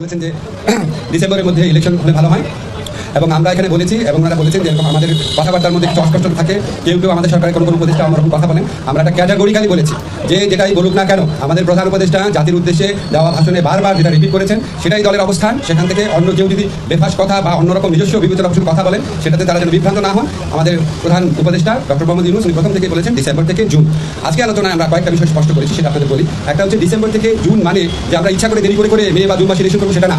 যে ডিসেম্বরের মধ্যে ইলেকশন হলে ভালো হয়। এবং আমরা এখানে বলেছি এবং ওনারা বলেছেন যে এরকম আমাদের কথাবার্তার মধ্যে কিছু অস্পষ্ট থাকে। কেউ কেউ আমাদের সরকারের কোনো কোনো উপদেষ্টা আমরা কথা বলেন। আমরা একটা ক্যাটাগরিক্যালি বলেছি যে যেটাই বলুক না কেন, আমাদের প্রধান উপদেষ্টা জাতির উদ্দেশ্যে দেওয়া ভাষণে বারবার যেটা রিপিট করেছেন, সেটাই দলের অবস্থান। সেখান থেকে অন্য কেউ যদি বেফাস কথা বা অন্যরকম নিজস্ব বিবেচনা অংশের কথা বলেন, সেটাতে তারা যেন বিভ্রান্ত না হন। আমাদের প্রধান উপদেষ্টা ডক্টর মোহাম্মদ ইউনুস, উনি প্রথম থেকে বলেছেন ডিসেম্বর থেকে জুন। আজকে আলোচনায় আমরা কয়েকটা বিষয় স্পষ্ট করেছি, সেটা আপনাদের বলি। একটা হচ্ছে ডিসেম্বর থেকে জুন মানে যে আমরা ইচ্ছা করে দেরি করে করে মে বা জুন মাসে ইলেকশন করব সেটা না।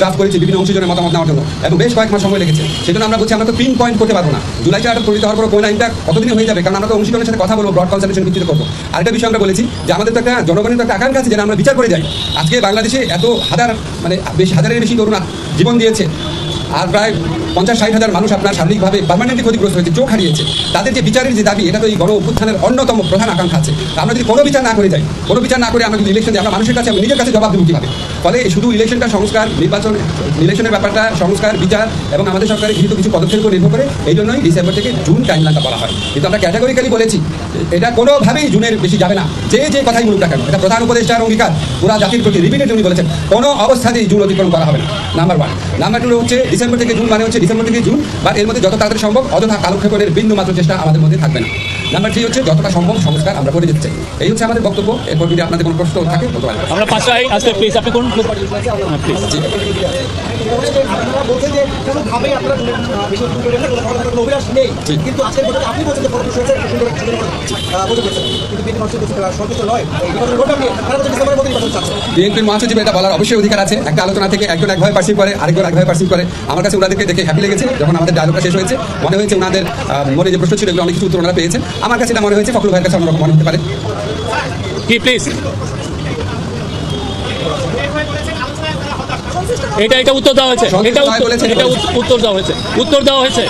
ড্রাফট করেছি বিভিন্ন অংশজনের মতামত নেওয়ার জন্য। এবং বেশ কয়েক মাস সময় লেগেছে। সেজন্য আমরা বলছি, আমরা তো পিন পয়েন্ট করতে পারব না। জুলাই চার্টার পরিচিত হওয়ার পর কোন আইনটা কতদিন হয়ে যাবে? কারণ আমরা তো অংশীজনের সাথে কথা বলব ব্রড কনসালটেশন ভিত্তিতে করব। আরেকটা বিষয় আমরা বলেছি যে, আমাদের তো একটা জনগণের তো একটা আকাঙ্ক্ষা আছে আমরা বিচার করে যাই। আজকে বাংলাদেশে এত হাজার মানে বেশ হাজারের বেশি তরুণ জীবন দিয়েছে। আর প্রায় পঞ্চাশ ষাট হাজার মানুষ আপনার শারীরিকভাবে পার্মানেন্টলি ক্ষতিগ্রস্ত হয়েছে, চোখ হারিয়েছে। তাদের যে বিচারের যে দাবি, এটা তো এই গণ অভ্যুত্থানের অন্যতম প্রধান আকাঙ্ক্ষা আছে। আমরা যদি কোনো বিচার না করে যাই, কোনো বিচার না করে আমরা যদি ইলেকশন দিই, আমরা মানুষের কাছে নিজের কাছে জবাব দেবো কীভাবে? ফলে শুধু ইলেকশনটা সংস্কার, নির্বাচন ইলেকশনের ব্যাপারটা সংস্কার, বিচার এবং আমাদের সরকারের গৃহীত কিছু পদক্ষেপ নির্ভর করে। এই জন্যই ডিসেম্বর থেকে জুন টাইমলাইনটা বলা হয়। কিন্তু আমরা ক্যাটাগরিক্যালি বলেছি, এটা কোনোভাবেই জুনের বেশি যাবে না। যে যে কথাই বলুক না কেন, এটা প্রধান উপদেষ্টার অঙ্গীকার। পুরা জাতির প্রতি রিপিটেড উনি বলেছেন, কোনো অবস্থাতেই জুন অতিক্রম করা হবে না নাম্বার ওয়ান নাম্বার টু হচ্ছে ডিসেম্বর থেকে জুন মানে হচ্ছে ডিসেম্বর থেকে জুন বা এর মধ্যে যত তাড়াতাড়ি সম্ভব, অযথা কালক্ষেপণের বিন্দু মাত্র চেষ্টা আমাদের মধ্যে থাকবে না। নাম্বার থ্রি হচ্ছে যতটা সম্ভব সংস্কার আমরা করে যেতে চাই। এই হচ্ছে আমাদের বক্তব্য। এরপর যদি আপনাদের কোনো প্রশ্ন থাকে বলতে পারেন আমরা প্লিজ আপনি কোন। বিএনপির মহাসচিব এটা বলার অবশ্যই অধিকার আছে। একটা আলোচনা থেকে একজন একভাবে পার্সিভ করে আরেকজন একভাবে পার্সিভ করে। আমার কাছে ওনাদেরকে দেখে হ্যাপি লেগেছে যখন আমাদের ডায়লগটা শেষ হয়েছে। মনে হয়েছে ওনাদের মনে যে প্রশ্ন ছিল এগুলো অনেক কিছু উত্তর ওনারা পেয়েছেন। আমার কাছে এটা মনে হয়েছে ফখরুল ভাইয়ের কাছে অন্যরকম মনে হতে পারে। কি প্লিজ এটা এটা উত্তর দেওয়া হয়েছে। সঙ্গে এটা এটা উত্তর দেওয়া হয়েছে। উত্তর দেওয়া হয়েছে।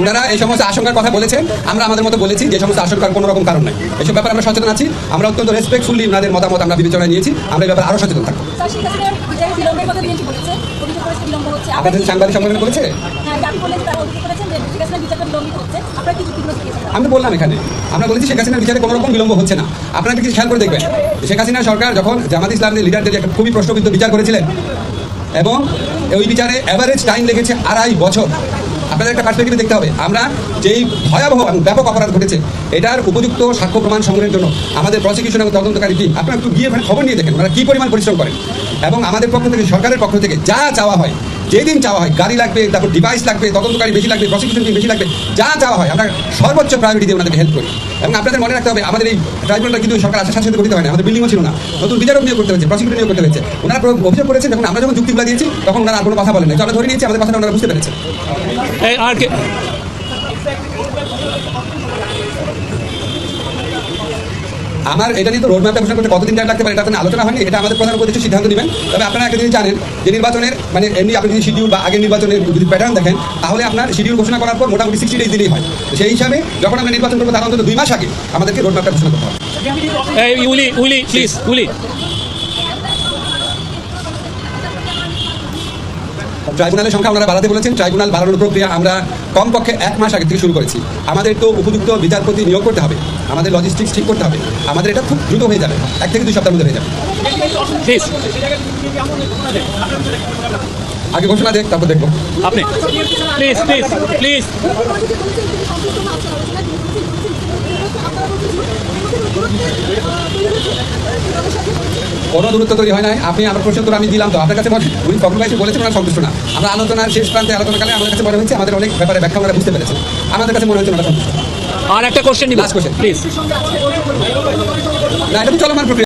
ওনারা এই সমস্ত আশঙ্কার কথা বলেছেন। আমরা আমাদের মতো বলেছি যে সমস্ত আশঙ্কার কোনো রকম কারণ নাই। এসব ব্যাপারে আমরা সচেতন আছি। আমরা অত্যন্ত রেসপেক্টফুলি ওনাদের মতামত আমরা বিবেচনায় নিয়েছি। আমরা এই ব্যাপারে আরও সচেতন থাকব। বিলম্ব হচ্ছে। আপনাদের সাংবাদিক সম্মেলন করেছে? হ্যাঁ দাবি করলেন তারা অভিযোগ করেছেন যে শেখ হাসিনার বিচারটা বিলম্বিত হচ্ছে। আপনারা কি যুক্তিগুলো আমি বললাম এখানে। আমরা বলেছি শেখ হাসিনার বিচারে কোনো রকম বিলম্ব হচ্ছে না। আপনারা কিছু খেয়াল করে দেখবেন। শেখ হাসিনা সরকার যখন জামাত ইসলামের লিডারদের একটা খুবই প্রশ্নবিদ্ধ বিচার করেছিলেন এবং ওই বিচারে অ্যাভারেজ টাইম লেগেছে আড়াই বছর। আপনাদের একটা পার্সপেক্টিভে দেখতে হবে। আমরা যেই ভয়াবহ ব্যাপক অপরাধ ঘটেছে, এটার উপযুক্ত সাক্ষ্য প্রমাণ সংগ্রহের জন্য আমাদের প্রসিকিউশন এবং তদন্তকারী টিম আপনারা একটু গিয়ে খবর নিয়ে দেখেন, ওনারা কী পরিমাণ পরিশ্রম করেন। এবং আমাদের পক্ষ থেকে, সরকারের পক্ষ থেকে যা চাওয়া হয় যেদিন চাওয়া হয়, গাড়ি লাগবে, তারপর ডিভাইস লাগবে, তদন্তকারী বেশি লাগবে প্রসিকিউশন বেশি লাগবে, যা চাওয়া হয়, আমরা সর্বোচ্চ প্রায়োরিটি দিয়ে ওনাদেরকে হেল্প করি। এবং আপনাদের মনে রাখতে হবে, আমাদের এই ট্রাইব্যুনালটা কিন্তু সরকার আসার সাথে সাথে গঠিত হয় না আমাদের বিল্ডিংও ছিল না। নতুন বিচারক নিয়োগ করতে হয়েছে প্রসিকিউটর নিয়োগ করতে হয়েছে। ওনারা অভিযোগ করেছেন যখন আমরা যখন যুক্তিগুলো দিয়েছি, তখন ওনারা আর কোনো কথা বলেন না আমরা ধরে নিয়েছি, আমাদের কথাটা ওনারা বুঝতে পেরেছে। আর আমার এটা নিয়ে তো রোড ম্যাপটা ঘোষণা করতে কতদিন টাইম লাগতে পারে, এটা আলোচনা হয়নি, এটা আমাদের প্রধান উপদেশ সিদ্ধান্ত নেবেন। তবে আপনারা একটা জিনিস জানেন, যে নির্বাচনের মানে এমনি আপনি যদি শিডিউল বা আগের নির্বাচনের যদি প্যাটার্ন দেখেন, তাহলে আপনার শিডিউল ঘোষণা করার পর মোটামুটি সিক্সটি ডেজ দিলেই হয়। সেই হিসাবে যখন আমরা নির্বাচন করব, তার অন্তত দুই মাস আগে আমাদেরকে রোড ম্যাপটা ঘোষণা করতে হবে। উলি উলি প্লিজ উলি ট্রাইব্যুনালের সংখ্যা ওনারা বাড়াতে বলেছেন। ট্রাইব্যুনাল বাড়ানোর প্রক্রিয়া আমরা কমপক্ষে এক মাস আগে থেকে শুরু করেছি। আমাদের তো উপযুক্ত বিচারপতি নিয়োগ করতে হবে। আমাদের লজিস্টিক্স ঠিক করতে হবে। আমাদের এটা খুব দ্রুত হয়ে যাবে। এক থেকে দুই সপ্তাহের মধ্যে হয়ে যাবে। আগে ঘোষণা দেখ তারপর দেখব। আপনি? Please please please. কোনো দূরত্ব তৈরি হয় নাই। আপনি আমার প্রশ্ন আমি দিলাম তো। আপনার কাছে মনে উনি কখন কাছে বলেছেন আমরা সন্তুষ্ট না। আমরা আলোচনার শেষ প্রান্তে আলোচনাকালে আমাদের কাছে মনে হয়েছে আমাদের অনেক ব্যাপারে ব্যাখ্যা ওনারা বুঝতে পেরেছেন। আমাদের কাছে মনে হয়েছে ওনারা সন্তুষ্ট। আর একটা কোশ্চেন question. প্লিজ না এটা তো চলমান প্রক্রিয়া।